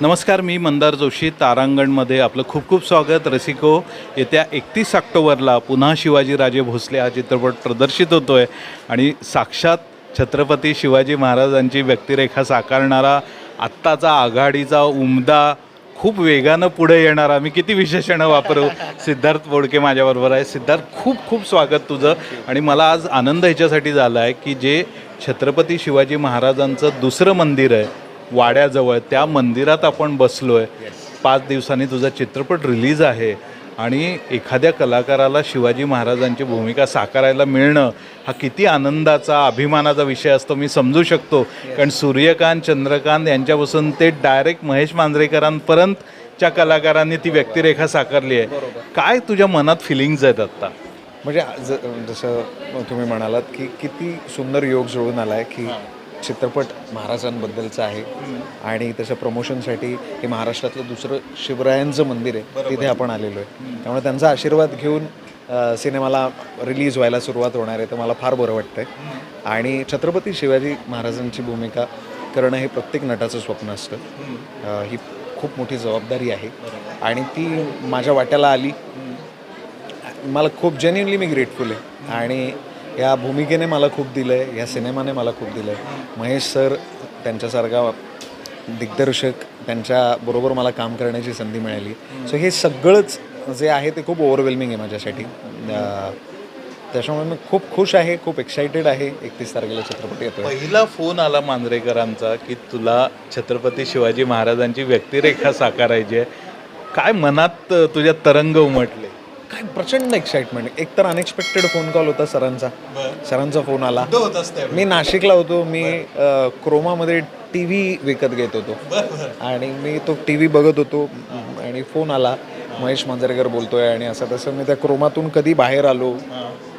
नमस्कार मी मंदार जोशी तारांगणमध्ये आपलं खूप खूप स्वागत. रसिको येत्या एकतीस ऑक्टोबरला पुन्हा शिवाजीराजे भोसले हा चित्रपट प्रदर्शित होतो आहे आणि साक्षात छत्रपती शिवाजी महाराजांची व्यक्तिरेखा साकारणारा आत्ताचा आघाडीचा उमदा खूप वेगानं पुढे येणारा मी किती विशेषणं वापरू? सिद्धार्थ बोडके माझ्याबरोबर आहे. सिद्धार्थ खूप खूप स्वागत तुझं. आणि मला आज आनंद ह्याच्यासाठी झाला आहे की जे छत्रपती शिवाजी महाराजांचं दुसरं मंदिर आहे वाड्याजवळ त्या मंदिरात आपण बसलो आहे पाच दिवसांनी तुझा चित्रपट रिलीज आहे आणि एखाद्या कलाकाराला शिवाजी महाराजांची भूमिका साकारायला मिळणं हा किती आनंदाचा अभिमानाचा विषय असतो मी समजू शकतो. कारण सूर्यकांत चंद्रकांत यांच्यापासून ते डायरेक्ट महेश मांजरेकरांपर्यंतच्या कलाकारांनी ती व्यक्तिरेखा साकारली आहे. काय तुझ्या मनात फिलिंग्ज आहेत आत्ता म्हणजे जसं तुम्ही म्हणालात की किती सुंदर योग जुळून आलाय की चित्रपट महाराजांबद्दलचा आहे. आणि त्याच्या प्रमोशनसाठी हे महाराष्ट्रातलं दुसरं शिवरायांचं मंदिर आहे. तिथे आपण आलेलो आहे. त्यामुळे त्यांचा आशीर्वाद घेऊन सिनेमाला रिलीज व्हायला सुरुवात होणार आहे तर मला फार बरं वाटतंय. आणि छत्रपती शिवाजी महाराजांची भूमिका करणं हे प्रत्येक नटाचं स्वप्न असतं. ही खूप मोठी जबाबदारी आहे. आणि ती माझ्या वाट्याला आली. मला खूप जेन्युनली मी ग्रेटफुल आहे. आणि या भूमिकेने मला खूप दिलं आहे या सिनेमाने मला खूप दिलं आहे महेश सर त्यांच्यासारखा दिग्दर्शक त्यांच्याबरोबर मला काम करण्याची संधी मिळाली. सो हे सगळंच जे आहे ते खूप ओव्हरवेल्मिंग आहे माझ्यासाठी. त्याच्यामुळे मी खूप खुश आहे खूप एक्सायटेड आहे एकतीस तारखेला चित्रपट येतो पहिला फोन आला मांजरेकरांचा की तुला छत्रपती शिवाजी महाराजांची व्यक्तिरेखा साकारायची आहे. काय मनात तुझ्या तरंग उमटले? काय प्रचंड एक्साइटमेंट एक तर अनएक्सपेक्टेड फोन कॉल होता सरांचा. सरांचा फोन आला. मी नाशिकला होतो. मी क्रोमामध्ये टी व्ही विकत घेत होतो. आणि मी तो टी व्ही बघत होतो. आणि फोन आला. महेश मांजरेकर बोलतोय आणि असं तसं मी त्या क्रोमातून कधी बाहेर आलो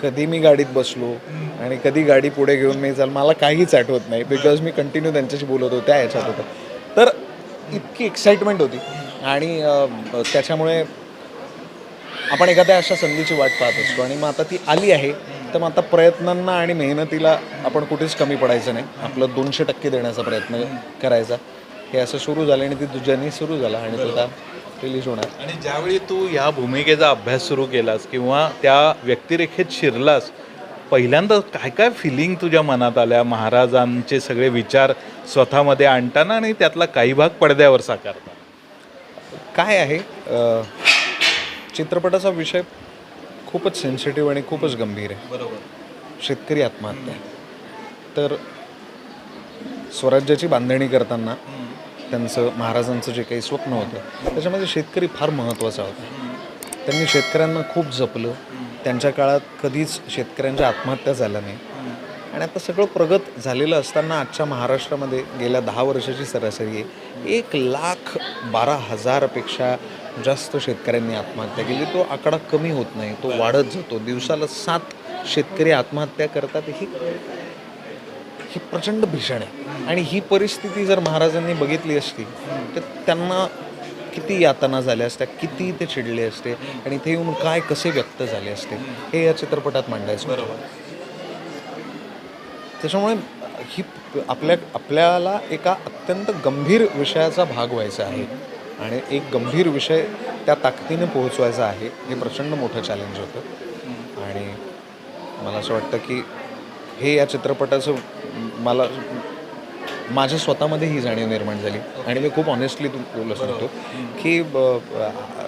कधी मी गाडीत बसलो आणि कधी गाडी पुढे घेऊन मी चाल मला काहीच आठवत नाही बिकॉज मी कंटिन्यू त्यांच्याशी बोलत होतो त्या ह्याच्यात होतं. तर इतकी एक्साइटमेंट होती. आणि त्याच्यामुळे आपण एखाद्या अशा संधीची वाट पाहत असतो आणि मग आता ती आली आहे तर मग आता प्रयत्नांना आणि मेहनतीला आपण कुठेच कमी पडायचं नाही. आपलं दोनशे टक्के देण्याचा प्रयत्न करायचा. हे असं सुरू झालं आणि ती जर्नी सुरू झाला आणि तो आता रिलीज होणार. आणि ज्यावेळी तू या भूमिकेचा अभ्यास सुरू केलास किंवा त्या व्यक्तिरेखेत शिरलास पहिल्यांदा काय काय फिलिंग तुझ्या मनात आल्या? महाराजांचे सगळे विचार स्वतःमध्ये आणताना आणि त्यातला काही भाग पडद्यावर साकारता काय आहे? चित्रपटाचा विषय खूपच सेन्सिटिव्ह आणि खूपच गंभीर आहे. बरोबर. शेतकरी आत्महत्या. तर स्वराज्याची बांधणी करताना त्यांचं महाराजांचं जे काही स्वप्न होतं त्याच्यामध्ये शेतकरी फार महत्त्वाचा होता. त्यांनी शेतकऱ्यांना खूप जपलं. त्यांच्या काळात कधीच शेतकऱ्यांच्या आत्महत्या झाल्या नाही. आणि आता सगळं प्रगत झालेलं असताना आजच्या महाराष्ट्रामध्ये गेल्या दहा वर्षाची सरासरी आहे. एक लाख बारा हजारपेक्षा जास्त शेतकऱ्यांनी आत्महत्या केली. तो आकडा कमी होत नाही तो वाढत जातो. दिवसाला सात शेतकरी आत्महत्या करतात ही ही प्रचंड भीषण आहे. आणि ही परिस्थिती जर महाराजांनी बघितली असती तर त्यांना किती यातना झाल्या असत्या किती ते चिडले असते आणि इथे येऊन काय कसे व्यक्त झाले असते हे या चित्रपटात मांडायचं बरोबर. त्याच्यामुळे ही आपल्या आपल्याला एका अत्यंत गंभीर विषयाचा भाग व्हायचा आहे. आणि एक गंभीर विषय त्या ताकदीने पोहोचवायचा आहे हे प्रचंड मोठं चॅलेंज होतं. आणि मला असं वाटतं की हे या चित्रपटाचं मला माझ्या स्वतःमध्ये ही जाणीव निर्माण झाली. आणि मी खूप ऑनेस्टली बोलू सांगतो की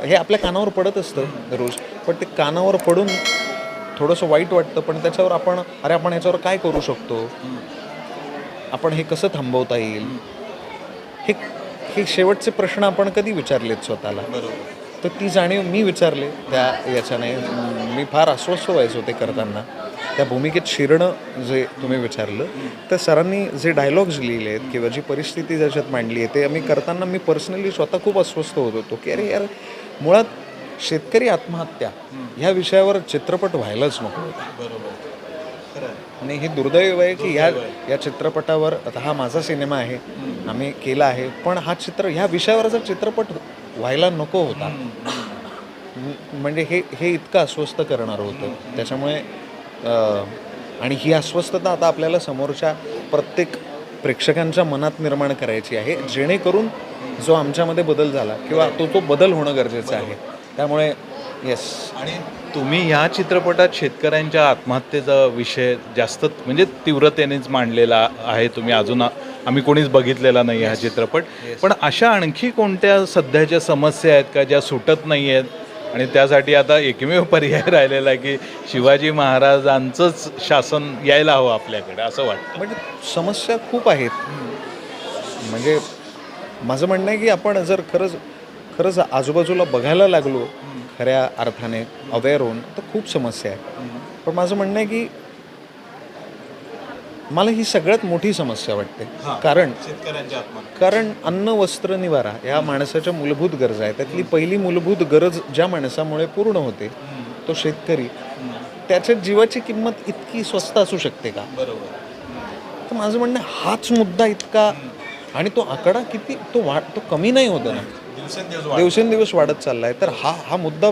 हे आपल्या कानावर पडत असतं रोज पण ते कानावर पडून थोडंसं वाईट वाटतं पण त्याच्यावर आपण अरे आपण ह्याच्यावर काय करू शकतो? आपण हे कसं थांबवता येईल? हे हे शेवटचे प्रश्न आपण कधी विचारलेत स्वतःला? तर ती जाणीव मी विचारले त्या याच्याने. मी फार अस्वस्थ व्हायचो ते करताना. त्या भूमिकेत शिरणं जे तुम्ही विचारलं तर सरांनी जे डायलॉग्स लिहिले आहेत किंवा जी परिस्थिती ज्याच्यात मांडली आहे ते आम्ही करताना मी पर्सनली स्वतः खूप अस्वस्थ होत होतो. की अरे यार मुळात शेतकरी आत्महत्या ह्या विषयावर चित्रपट व्हायलाच नको होता. आणि हे दुर्दैव आहे की ह्या या चित्रपटावर आता हा माझा सिनेमा आहे आम्ही केला आहे पण हा चित्र ह्या विषयावरचा चित्रपट व्हायला नको होता म्हणजे हे हे इतकं अस्वस्थ करणारं होतं. त्याच्यामुळे आणि ही अस्वस्थता आता आपल्याला समोरच्या प्रत्येक प्रेक्षकांच्या मनात निर्माण करायची आहे जेणेकरून जो आमच्यामध्ये बदल झाला किंवा तो तो बदल होणं गरजेचं आहे. त्यामुळे येस आणि तुम्ही ह्या चित्रपटात शेतकऱ्यांच्या आत्महत्येचा विषय जास्त म्हणजे तीव्रतेनेच मांडलेला आहे. तुम्ही अजून आम्ही कोणीच बघितलेला नाही हा चित्रपट. पण अशा आणखी कोणत्या सध्याच्या समस्या आहेत का ज्या सुटत नाही आहेत? आणि त्यासाठी आता एकमेव पर्याय राहिलेला आहे की शिवाजी महाराजांचंच शासन यायला हवं आपल्याकडे असं वाटतं. म्हणजे समस्या खूप आहेत. म्हणजे माझं म्हणणं आहे की आपण जर खरंच खरंच आजूबाजूला बघायला लागलो खऱ्या अर्थाने अवेअर होऊन तर खूप समस्या आहेत पण माझं म्हणणं आहे की मला ही सगळ्यात मोठी समस्या वाटते. कारण कारण अन्न वस्त्र निवारा ह्या माणसाच्या मूलभूत गरजा आहेत. त्यातली पहिली मूलभूत गरज ज्या माणसामुळे पूर्ण होते तो शेतकरी. त्याच्या जीवाची किंमत इतकी स्वस्त असू शकते का? बरोबर. तर माझं म्हणणं आहे, हाच मुद्दा इतका आणि तो आकडा किती तो वाढ तो कमी नाही होत ना. दिवसेंदिवस वाढत चाललाय. तर हा हा मुद्दा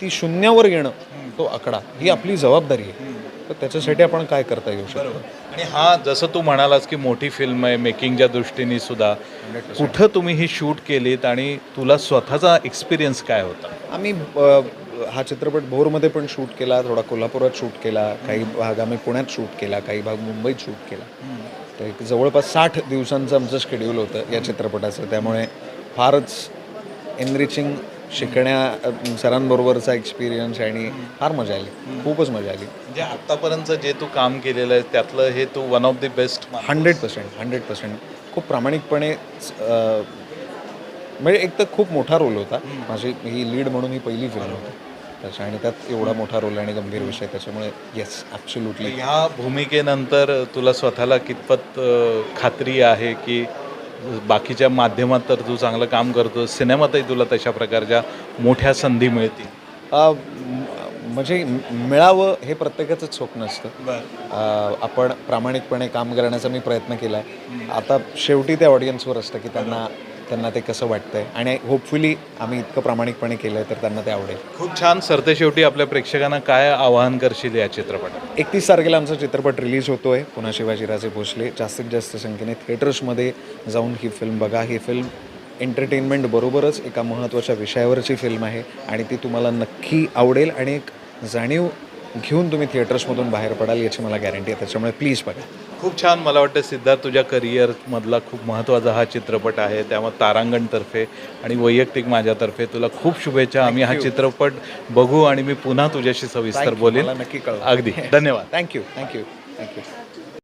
ती शून्यावर येणं तो आकडा ही आपली जबाबदारी आहे. तर त्याच्यासाठी आपण काय करता येऊ शकतो? आणि हा जसं तू म्हणालास की मोठी फिल्म आहे मेकिंगच्या दृष्टीने सुद्धा कुठं तुम्ही ही शूट केलीत आणि तुला स्वतःचा एक्सपिरियन्स काय होता? आम्ही हा चित्रपट भोरमध्ये पण शूट केला थोडा कोल्हापुरात शूट केला काही भाग आम्ही पुण्यात शूट केला काही भाग मुंबईत शूट केला. तर एक जवळपास साठ दिवसांचं आमचं शेड्यूल होतं या चित्रपटाचं. त्यामुळे फारच एनरिचिंग शिकण्या सरांबरोबरचा एक्सपिरियन्स आणि फार मजा आली. खूपच मजा आली. म्हणजे आतापर्यंत जे तू काम केलेलं आहे त्यातलं हे तू one of the best hundred percent hundred percent. खूप प्रामाणिकपणे म्हणजे एक तर खूप मोठा रोल होता. माझी ही लीड म्हणून ही पहिली फिल्म होती. त्याच्या आणि त्यात एवढा मोठा रोल आणि गंभीर विषय त्याच्यामुळे येस ॲब्सोल्युटली ह्या भूमिकेनंतर तुला स्वतःला कितपत खात्री आहे की बाकीच्या माध्यमात तर तू चांगलं काम करतो सिनेमातही तुला तशा प्रकारच्या मोठ्या संधी मिळतील. म्हणजे मिळावं हे प्रत्येकाचंच स्वप्न असतं. आपण प्रामाणिकपणे काम करण्याचा मी प्रयत्न केला आहे आता शेवटी त्या ऑडियन्सवर असतं की त्यांना त्यांना ते कसं वाटतंय? आणि होपफुली आम्ही इतकं प्रामाणिकपणे केलं आहे तर त्यांना ते आवडेल. खूप छान. सरते शेवटी आपल्या प्रेक्षकांना काय आवाहन करशील या चित्रपटात? एकतीस तारखेला आमचा चित्रपट रिलीज होतो आहे पुन्हा शिवाजीराजे भोसले. जास्तीत जास्त संख्येने थिएटर्समध्ये जाऊन ही फिल्म बघा. ही फिल्म एंटरटेनमेंट बरोबरच एका महत्त्वाच्या विषयावरची फिल्म आहे आणि ती तुम्हाला नक्की आवडेल आणि एक जाणीव घेऊन तुम्ही थिएटर्समधून बाहेर पडाल याची मला गॅरंटी आहे. त्याच्यामुळे प्लीज बघा. खूप छान मला वाटतं सिद्धार्थ तुझ्या करिअरमधला खूप महत्त्वाचा हा चित्रपट आहे. त्यामुळे तारांगणतर्फे आणि वैयक्तिक माझ्यातर्फे तुला खूप शुभेच्छा. आम्ही हा चित्रपट बघू आणि मी पुन्हा तुझ्याशी सविस्तर बोलेन. नक्की कळवा. अगदी. धन्यवाद. Thank you thank you thank you